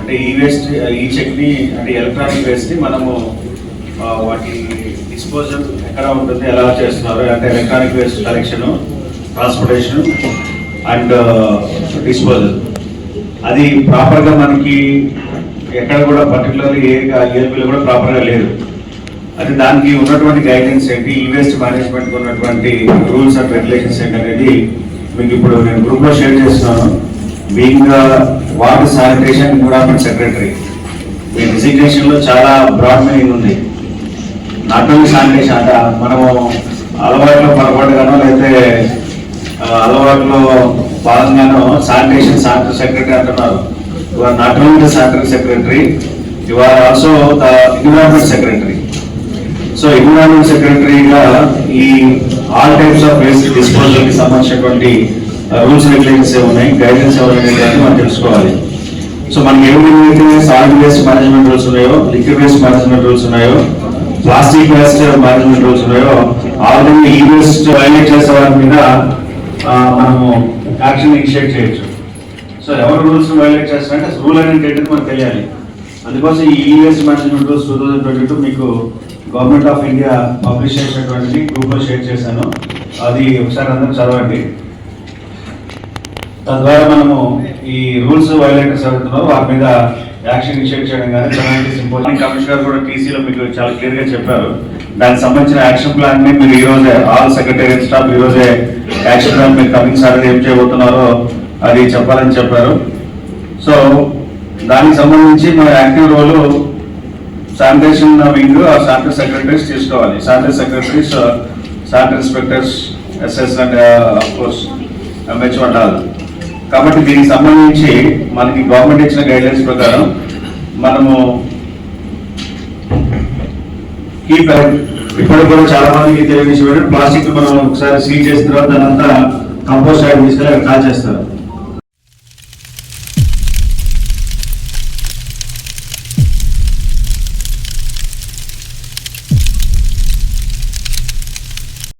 అంటే వేస్ట్ ఈ చెక్ని అంటే ఎలక్ట్రానిక్ వేస్ట్ని మనము వాటి డిస్పోజల్ ఎక్కడ ఉంటుంది ఎలా చేస్తున్నారు అంటే electronic waste collection transportation and disposal అది ప్రాపర్గా మనకి ఎక్కడ కూడా పర్టికులర్లీ ఏ ఏపీలో కూడా ప్రాపర్గా లేదు అది దానికి ఉన్నటువంటి గైడెన్స్ ఏంటి? ఈ వేస్ట్ మేనేజ్మెంట్కి ఉన్నటువంటి రూల్స్ అండ్ రెగ్యులేషన్స్ ఏంటి అనేది మీకు ఇప్పుడు నేను గ్రూప్లో షేర్ చేస్తున్నాను. Being water sanitation environment secretary. ఈ డిసిగ్నేషన్ చాలా బ్రాడ్ మీనింగ్ ఉంది. నాట్ ఓన్లీ శానిటేషన్ అంటే మనము అలవాట్లో పొరపాటుగానో లేకపోతే అలవాట్లో భాగంగానో శానిటేషన్ శానిటరీ సెక్రటరీ అంటున్నారు. You are not only the sanitary secretary you are also the environment secretary. So environment సెక్రటరీగా ఈ ఆల్ టైప్స్ ఆఫ్ వేస్ట్ డిస్పోజల్కి సంబంధించినటువంటి రూల్స్ రెగ్యులేషన్స్ ఉన్నాయి? గైడెన్స్ ఎవరైనా మనం తెలుసుకోవాలి. సో మనకి ఏమైతే సాలిడ్ వేస్ట్ మేనేజ్మెంట్ రూల్స్ ఉన్నాయో లిక్విడ్ వేస్ట్ మేనేజ్మెంట్ రూల్స్ ఉన్నాయో ప్లాస్టిక్ వేస్ట్ మేనేజ్మెంట్ రూల్స్ ఉన్నాయో ఆల్రెడీ ఈ వేస్ట్ వైలేట్ చేసే వారి మీద మనము యాక్షన్ ఇనిషియేట్ చేయొచ్చు. సో ఎవరు రూల్స్ వైలేట్ చేస్తారంటే రూల్ అనేది ఏంటంటే మనకు తెలియాలి. అందుకోసం ఈ ES management rules two thousand twenty two మీకు గవర్నమెంట్ ఆఫ్ ఇండియా పబ్లిష్ చేసినటువంటి గ్రూప్లో షేర్ చేశాను. అది ఒకసారి అందరూ చదవండి. తద్వారా మనము ఈ రూల్స్ వైలేటర్స్ అవుతున్నారో వారి మీద యాక్షన్ ఇనిషియేట్ చేయడం కానీ కమ్యూనిటీ సింపోజియం కమిషనర్ కూడా టీసీలో మీకు చాలా క్లియర్గా చెప్పారు. దానికి సంబంధించిన యాక్షన్ ప్లాన్ని మీరు ఈ రోజే ఆల్ సెక్రటేరియట్ స్టాఫ్ ఈ రోజే యాక్షన్ ప్లాన్ మీరు కమింగ్ సాటర్డే ఏం చేయబోతున్నారో అది చెప్పాలని చెప్పారు. సో దానికి సంబంధించి మన active role sanitation wing sanitary secretaries తీసుకోవాలి. Sanitary secretaries sanitary inspectors SS and course MH all కాబట్టి దీనికి సంబంధించి మనకి గవర్నమెంట్ ఇచ్చిన గైడ్లైన్స్ ప్రకారం మనము కీప్ ఇప్పుడు కూడా చాలా మందికి తెలియజేసి ప్లాస్టిక్ మనం ఒకసారి సీల్ చేసిన తర్వాత దానంతా కంపోస్ట్ యాడ్ తీసుకెళ్ళి అక్కడ కాల్ చేస్తారు